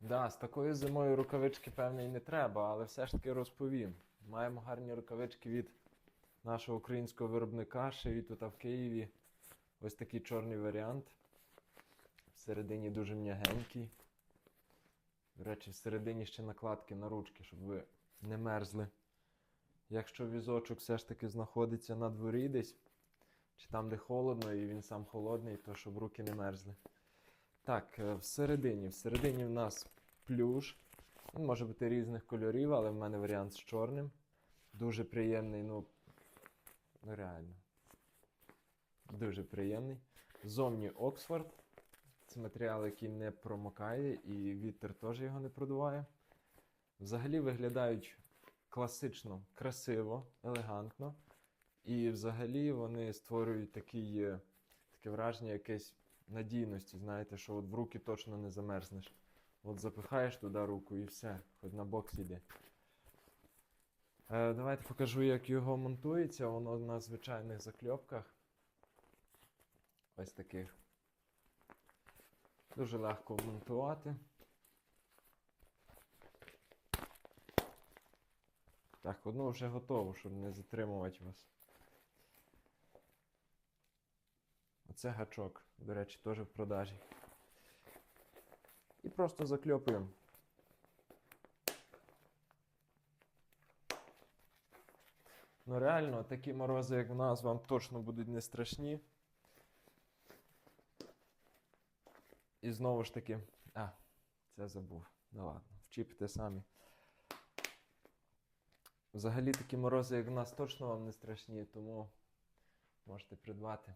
Да, з такою зимою рукавички, певне, і не треба, але все ж таки розповім. Маємо гарні рукавички від нашого українського виробника, шиї тут в Києві. Ось такий чорний варіант. Всередині дуже м'ягенький. До речі, всередині ще накладки на ручки, щоб ви не мерзли. Якщо візочок все ж таки знаходиться на дворі десь, чи там, де холодно, і він сам холодний, то щоб руки не мерзли. Так, е, всередині. Всередині в нас плюш. Він може бути різних кольорів, але в мене варіант з чорним. Дуже приємний, ну, ну реально. Дуже приємний. Зовні Оксфорд. Це матеріал, який не промокає, і вітер теж його не продуває. Взагалі виглядають класично, красиво, елегантно. І взагалі вони створюють такий, е, таке враження якесь надійності, знаєте, що от в руки точно не замерзнеш. От запихаєш туди руку і все, хоч на бок сіди. Е, давайте покажу, як його монтується. Воно на звичайних закльопках. Ось таких. Дуже легко монтувати. Так, одну вже готово, щоб не затримувати вас. Оце гачок, до речі, теж в продажі. І просто закльопуємо. Ну реально, такі морози, як в нас, вам точно будуть не страшні. І знову ж таки. А, це забув. Ну ладно, вчіпите самі. Взагалі такі морози, як в нас, точно вам не страшні, тому можете придбати.